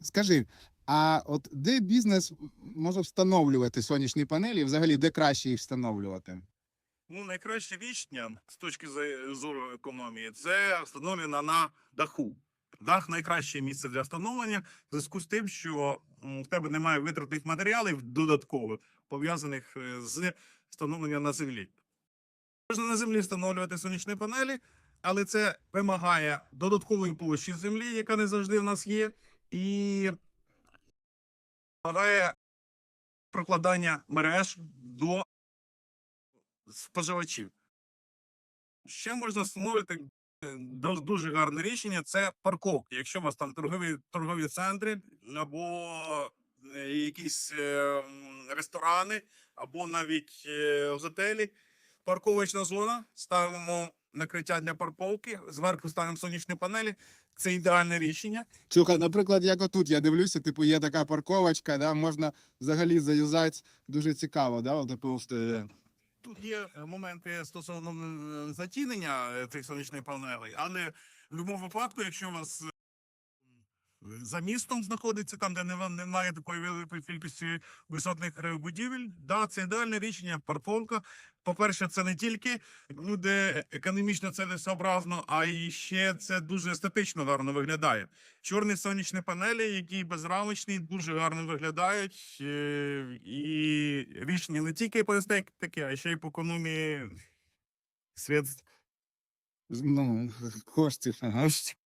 Скажи, а от де бізнес може встановлювати сонячні панелі? Взагалі, де краще їх встановлювати? Ну, найкраще рішення з точки зору економії це встановлено на даху. Дах найкраще місце для встановлення в зв'язку з тим, що в тебе немає витратних матеріалів додаткових, пов'язаних е, з встановленням на землі. Можна на землі встановлювати сонячні панелі, але це вимагає додаткової площі землі, яка не завжди в нас є, і вимагає прокладання мереж до споживачів. Ще можна встановити е, дуже гарне рішення це парковки. Якщо у вас там торгові, торгові центри, або е, якісь е, ресторани, або навіть готелі, парковочна зона, ставимо накриття для парковки, зверху ставимо сонячні панелі. Це ідеальне рішення. Чуха, наприклад, як отут я дивлюся, типу, є така парковочка, да, можна взагалі заїжджати дуже цікаво, да, от, типу, Тут є е, моменти стосовно затінення е, цих сонячних панелей, але в будь-якому випадку, якщо у вас за містом знаходиться, там, де немає такої великої кількості висотних е, будівель, да, це ідеальне рішення, парковка. По-перше, це не тільки буде економічно целесообразно, а і ще це дуже естетично гарно виглядає. Чорні сонячні панелі, які безрамочні, дуже гарно виглядають. е, І рішення не тільки по естетиці, а ще й по економії средств. ну, коштів.